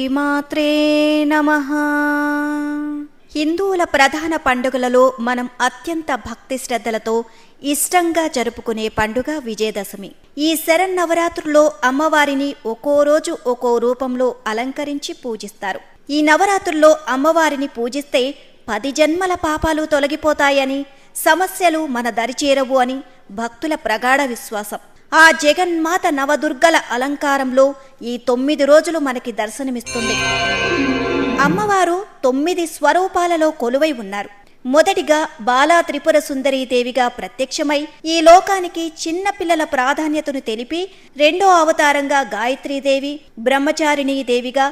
శ్రీమాత్రే నమ. హిందువుల ప్రధాన పండుగలలో మనం అత్యంత భక్తి శ్రద్ధలతో ఇష్టంగా జరుపుకునే పండుగ విజయదశమి. ఈ శరన్నవరాత్రుల్లో అమ్మవారిని ఒక్కో రోజు ఒక్కో రూపంలో అలంకరించి పూజిస్తారు. ఈ నవరాత్రుల్లో అమ్మవారిని పూజిస్తే పది జన్మల పాపాలు తొలగిపోతాయని సమస్యలు మన దరిచేరవు అని భక్తుల ప్రగాఢ విశ్వాసం. ఆ జగన్మాత నవదుర్గల అలంకారంలో ఈ తొమ్మిది రోజులు మనకి దర్శనమిస్తుంది. అమ్మవారు తొమ్మిది స్వరూపాలలో కొలువై ఉన్నారు. మొదటిగా బాలా త్రిపుర సుందరీదేవిగా ప్రత్యక్షమై ఈ లోకానికి చిన్న పిల్లల ప్రాధాన్యతను తెలిపి రెండో అవతారంగా గాయత్రీదేవి బ్రహ్మచారిణీ దేవిగా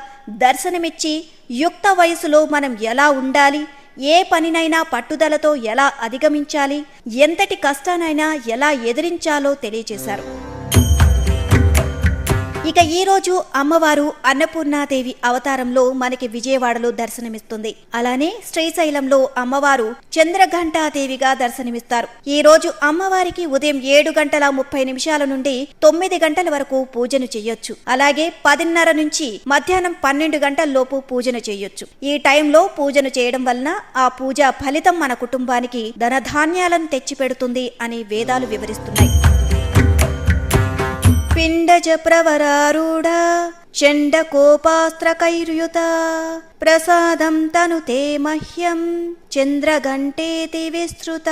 దర్శనమిచ్చి యుక్త వయసులో మనం ఎలా ఉండాలి ఏ పనినైనా పట్టుదలతో ఎలా అధిగమించాలి? ఎంతటి కష్టానైనా ఎలా ఎదిరించాలో తెలియజేశారు. ఇక ఈ రోజు అమ్మవారు అన్నపూర్ణాదేవి అవతారంలో మనకి విజయవాడలో దర్శనమిస్తుంది. అలానే శ్రీశైలంలో అమ్మవారు చంద్రఘంటాదేవిగా దర్శనమిస్తారు. ఈ రోజు అమ్మవారికి ఉదయం ఏడు గంటల ముప్పై నిమిషాల నుండి తొమ్మిది గంటల వరకు పూజను చేయొచ్చు అలాగే పదిన్నర నుంచి మధ్యాహ్నం పన్నెండు గంటల లోపు పూజను చేయొచ్చు ఈ టైంలో పూజను చేయడం వలన ఆ పూజ ఫలితం మన కుటుంబానికి ధనధాన్యాలను తెచ్చిపెడుతుంది అని వేదాలు వివరిస్తున్నాయి. పిండజ ప్రవరారూఢ చండ కోపాస్త్రకైర్యుత ప్రసాదం తను తే మహ్యం చంద్రగంటేతి విస్తృత.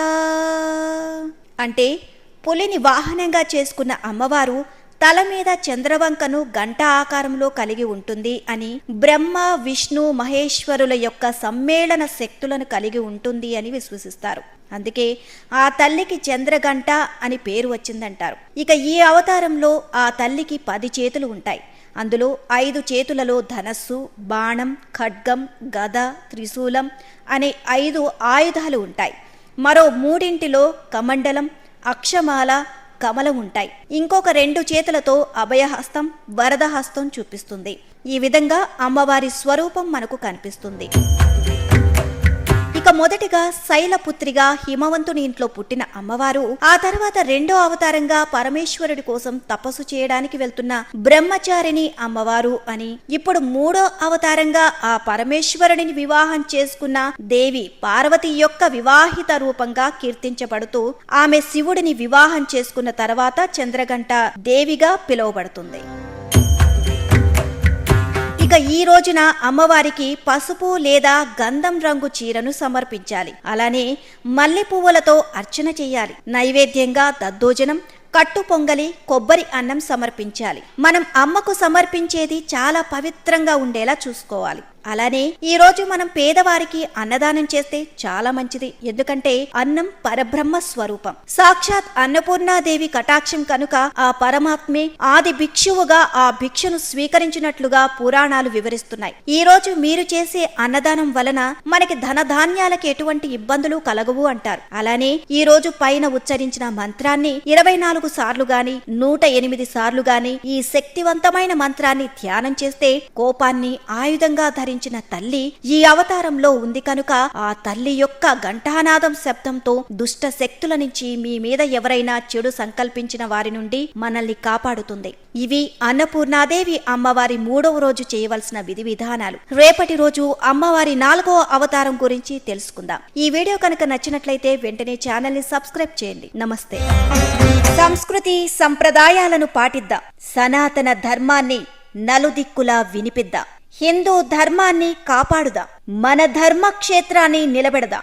అంటే పులిని వాహనంగా చేసుకున్న అమ్మవారు తల మీద చంద్రవంకను గంట ఆకారంలో కలిగి ఉంటుంది అని బ్రహ్మ విష్ణు మహేశ్వరుల యొక్క సమ్మేళన శక్తులను కలిగి ఉంటుంది అని విశ్వసిస్తారు. అందుకే ఆ తల్లికి చంద్రగంట అని పేరు వచ్చిందంటారు. ఇక ఈ అవతారంలో ఆ తల్లికి పది చేతులు ఉంటాయి. అందులో ఐదు చేతులలో ధనస్సు బాణం ఖడ్గం గద త్రిశూలం అనే ఐదు ఆయుధాలు ఉంటాయి. మరో మూడింటిలో కమండలం అక్షమాల కమలం ఉంటాయి ఇంకొక రెండు చేతులతో అభయహస్తం వరదహస్తం చూపిస్తుంది. ఈ విధంగా అమ్మవారి స్వరూపం మనకు కనిపిస్తుంది. ఇక మొదటిగా శైలపుత్రిగా హిమవంతుని ఇంట్లో పుట్టిన అమ్మవారు ఆ తర్వాత రెండో అవతారంగా పరమేశ్వరుడి కోసం తపస్సు చేయడానికి వెళ్తున్న బ్రహ్మచారిణి అమ్మవారు అని ఇప్పుడు మూడో అవతారంగా ఆ పరమేశ్వరుడిని వివాహం చేసుకున్న దేవి పార్వతి యొక్క వివాహిత రూపంగా కీర్తించబడుతూ ఆమె శివుడిని వివాహం చేసుకున్న తర్వాత చంద్రగంట దేవిగా పిలువబడుతుంది. ఇక ఈ రోజున అమ్మవారికి పసుపు లేదా గంధం రంగు చీరను సమర్పించాలి. అలానే మల్లె పువ్వులతో అర్చన చేయాలి. నైవేద్యంగా దద్దోజనం కట్టు పొంగలి కొబ్బరి అన్నం సమర్పించాలి. మనం అమ్మకు సమర్పించేది చాలా పవిత్రంగా ఉండేలా చూసుకోవాలి. అలానే ఈ రోజు మనం పేదవారికి అన్నదానం చేస్తే చాలా మంచిది. ఎందుకంటే అన్నం పరబ్రహ్మ స్వరూపం. సాక్షాత్ అన్నపూర్ణాదేవి కటాక్షం కనుక ఆ పరమాత్మే ఆది భిక్షువుగా ఆ భిక్షను స్వీకరించినట్లుగా పురాణాలు వివరిస్తున్నాయి. ఈ రోజు మీరు చేసే అన్నదానం వలన మనకి ధనధాన్యాలకు ఎటువంటి ఇబ్బందులు కలగవు అంటారు. అలానే ఈ రోజు పైన ఉచ్చరించిన మంత్రాన్ని ఇరవై నాలుగు సార్లు గాని నూట ఎనిమిది సార్లు గాని ఈ శక్తివంతమైన మంత్రాన్ని ధ్యానం చేస్తే కోపాన్ని ఆయుధంగా ధరించిన తల్లి ఈ అవతారంలో ఉంది కనుక ఆ తల్లి యొక్క ఘంటానాదం శబ్దంతో దుష్ట శక్తుల నుంచి మీ మీద ఎవరైనా చెడు సంకల్పించిన వారి నుండి మనల్ని కాపాడుతుంది. ఇవి అన్నపూర్ణాదేవి అమ్మవారి మూడవ రోజు చేయవలసిన విధి విధానాలు. రేపటి రోజు అమ్మవారి నాలుగో అవతారం గురించి తెలుసుకుందాం. ఈ వీడియో కనుక నచ్చినట్లయితే వెంటనే ఛానల్ని సబ్స్క్రైబ్ చేయండి. నమస్తే. సంస్కృతి సంప్రదాయాలను పాటిద్దాం. సనాతన ధర్మాన్ని నలుదిక్కులా వినిపిద్దాం. హిందూ ధర్మాన్ని కాపాడుదాం? మన ధర్మక్షేత్రాన్ని నిలబెడదాం?